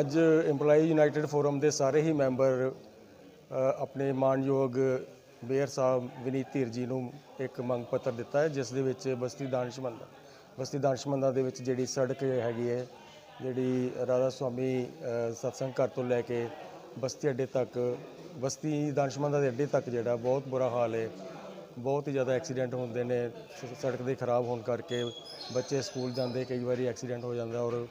ਅੱਜ EMPLOYEE United form ਦੇ ਸਾਰੇ ਹੀ ਮੈਂਬਰ ਆਪਣੇ ਮਾਨਯੋਗ ਮੇਅਰ ਸਾਹਿਬ ਵਿਨੀਤ ਧੀਰ ਜੀ ਨੂੰ ਇੱਕ ਮੰਗ ਪੱਤਰ ਦਿੱਤਾ ਹੈ, ਜਿਸ ਦੇ ਵਿੱਚ ਬਸਤੀ ਦਾਨਿਸ਼ਮੰਦ ਬਸਤੀ ਦਾਨਿਸ਼ਮੰਦਾਂ ਦੇ ਵਿੱਚ ਜਿਹੜੀ ਸੜਕ ਹੈਗੀ ਹੈ, ਜਿਹੜੀ ਰਾਧਾ ਸੁਆਮੀ ਸਤਸੰਗ ਘਰ ਤੋਂ ਲੈ ਕੇ ਬਸਤੀ ਅੱਡੇ ਤੱਕ, ਬਸਤੀ ਦਾਨਿਸ਼ਮੰਦਾਂ ਦੇ ਅੱਡੇ ਤੱਕ ਜਿਹੜਾ ਬਹੁਤ ਬੁਰਾ ਹਾਲ ਹੈ, ਬਹੁਤ ਹੀ ਜ਼ਿਆਦਾ ਐਕਸੀਡੈਂਟ ਹੁੰਦੇ ਨੇ, ਸ- ਸੜਕ ਦੇ ਖਰਾਬ ਹੋਣ ਕਰਕੇ ਬੱਚੇ ਸਕੂਲ ਜਾਂਦੇ, ਕਈ ਵਾਰੀ ਐਕਸੀਡੈਂਟ ਹੋ ਜਾਂਦਾ ਔਰ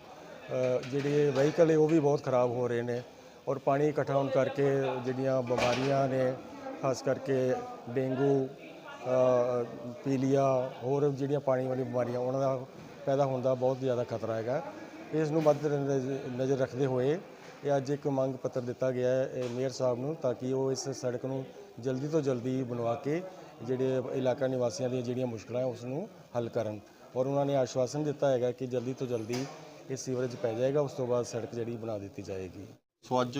ਜਿਹੜੇ ਵਹੀਕਲ ਹੈ, ਉਹ ਵੀ ਬਹੁਤ ਖਰਾਬ ਹੋ ਰਹੇ ਨੇ ਔਰ ਪਾਣੀ ਇਕੱਠਾ ਹੋਣ ਕਰਕੇ ਜਿਹੜੀਆਂ ਬਿਮਾਰੀਆਂ ਨੇ, ਖਾਸ ਕਰਕੇ ਡੇਂਗੂ ਪੀਲੀਆ, ਹੋਰ ਜਿਹੜੀਆਂ ਪਾਣੀ ਵਾਲੀ ਬਿਮਾਰੀਆਂ, ਉਹਨਾਂ ਦਾ ਪੈਦਾ ਹੋਣ ਦਾ ਬਹੁਤ ਜ਼ਿਆਦਾ ਖਤਰਾ ਹੈਗਾ। ਇਸ ਨੂੰ ਮੱਦ ਨਜ਼ਰ ਰੱਖਦੇ ਹੋਏ ਇਹ ਅੱਜ ਇੱਕ ਮੰਗ ਪੱਤਰ ਦਿੱਤਾ ਗਿਆ ਹੈ ਮੇਅਰ ਸਾਹਿਬ ਨੂੰ, ਤਾਂ ਕਿ ਉਹ ਇਸ ਸੜਕ ਨੂੰ ਜਲਦੀ ਤੋਂ ਜਲਦੀ ਬਣਵਾ ਕੇ ਜਿਹੜੇ ਇਲਾਕਾ ਨਿਵਾਸੀਆਂ ਦੀਆਂ ਜਿਹੜੀਆਂ ਮੁਸ਼ਕਲਾਂ ਉਸ ਨੂੰ ਹੱਲ ਕਰਨ। ਔਰ ਉਹਨਾਂ ਨੇ ਆਸ਼ਵਾਸਨ ਦਿੱਤਾ ਹੈਗਾ ਕਿ ਜਲਦੀ ਤੋਂ ਜਲਦੀ ਇਹ ਸੀਵਰੇਜ ਪੈ ਜਾਏਗਾ, ਉਸ ਤੋਂ ਬਾਅਦ ਸੜਕ ਜਿਹੜੀ ਬਣਾ ਦਿੱਤੀ ਜਾਏਗੀ। ਸੋ ਅੱਜ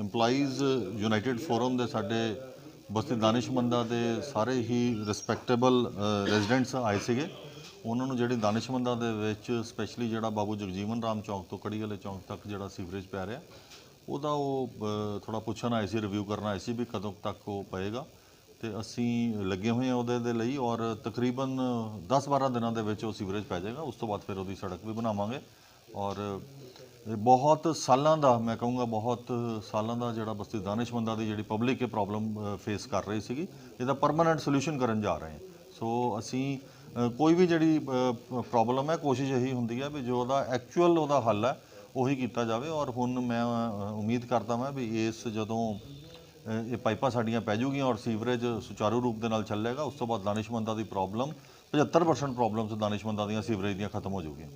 EMPLOYEES ਯੂਨਾਈਟਿਡ ਫੋਰਮ ਦੇ ਸਾਡੇ ਬਸਤੀ ਦਾਨਿਸ਼ਮੰਦਾਂ ਦੇ ਸਾਰੇ ਹੀ ਰਿਸਪੈਕਟੇਬਲ ਰੈਜ਼ੀਡੈਂਟਸ ਆਏ ਸੀਗੇ। ਉਹਨਾਂ ਨੂੰ ਜਿਹੜੀ ਦਾਨਿਸ਼ਮੰਦਾਂ ਦੇ ਵਿੱਚ ਸਪੈਸ਼ਲੀ ਜਿਹੜਾ ਬਾਬੂ ਜਗਜੀਵਨ ਰਾਮ ਚੌਂਕ ਤੋਂ ਕੜੀ ਵਾਲੇ ਚੌਂਕ ਤੱਕ ਜਿਹੜਾ ਸੀਵਰੇਜ ਪੈ ਰਿਹਾ, ਉਹਦਾ ਉਹ ਥੋੜਾ ਪੁੱਛਣ ਆਏ ਸੀ ਰਿਵਿਊ ਕਰਨ ਆਏ ਸੀ ਵੀ ਕਦੋਂ ਤੱਕ ਉਹ ਪਏਗਾ। ਤੇ ਅਸੀਂ ਲੱਗੇ ਹੋਏ ਹਾਂ ਉਹਦੇ ਦੇ ਲਈ ਔਰ ਤਕਰੀਬਨ 10-12 ਦਿਨਾਂ ਦੇ ਵਿੱਚ ਉਹ ਸੀਵਰੇਜ ਪੈ ਜਾਏਗਾ। ਉਸ ਤੋਂ ਬਾਅਦ ਫਿਰ ਉਹਦੀ ਸੜਕ ਵੀ ਬਣਾਵਾਂਗੇ। ਔਰ ਬਹੁਤ ਸਾਲਾਂ ਦਾ, ਮੈਂ ਕਹੂੰਗਾ ਬਹੁਤ ਸਾਲਾਂ ਦਾ ਜਿਹੜਾ ਬਸਤੀ ਦਾਨਿਸ਼ਮੰਦਾਂ ਦੀ ਜਿਹੜੀ ਪਬਲਿਕ ਇਹ ਪ੍ਰੋਬਲਮ ਫੇਸ ਕਰ ਰਹੀ ਸੀਗੀ, ਇਹਦਾ ਪਰਮਨੈਂਟ ਸੋਲੂਸ਼ਨ ਕਰਨ ਜਾ ਰਹੇ ਹਾਂ। ਸੋ ਅਸੀਂ ਕੋਈ ਵੀ ਜਿਹੜੀ ਪ੍ਰੋਬਲਮ ਹੈ, ਕੋਸ਼ਿਸ਼ ਇਹੀ ਹੁੰਦੀ ਹੈ ਵੀ ਜੋ ਉਹਦਾ ਐਕਚੁਅਲ ਉਹਦਾ ਹੱਲ ਹੈ, ਉਹੀ ਕੀਤਾ ਜਾਵੇ। ਔਰ ਹੁਣ ਮੈਂ ਉਮੀਦ ਕਰਦਾ ਮੈਂ ਵੀ ਇਸ ਜਦੋਂ ਇਹ ਪਾਈਪਾਂ ਸਾਡੀਆਂ ਪੈ ਜੂਗੀਆਂ ਔਰ ਸੀਵਰੇਜ ਸੁਚਾਰੂ ਰੂਪ ਦੇ ਨਾਲ ਚੱਲੇਗਾ। ਉਸ ਤੋਂ ਬਾਅਦ ਦਾਨਿਸ਼ਮੰਦਾਂ ਦੀ ਪ੍ਰੋਬਲਮ 75% ਪ੍ਰੋਬਲਮਸ ਦਾਨਿਸ਼ਮੰਦਾਂ ਦੀਆਂ ਸੀਵਰੇਜ ਦੀਆਂ ਖਤਮ ਹੋ ਜੂਗੀਆਂ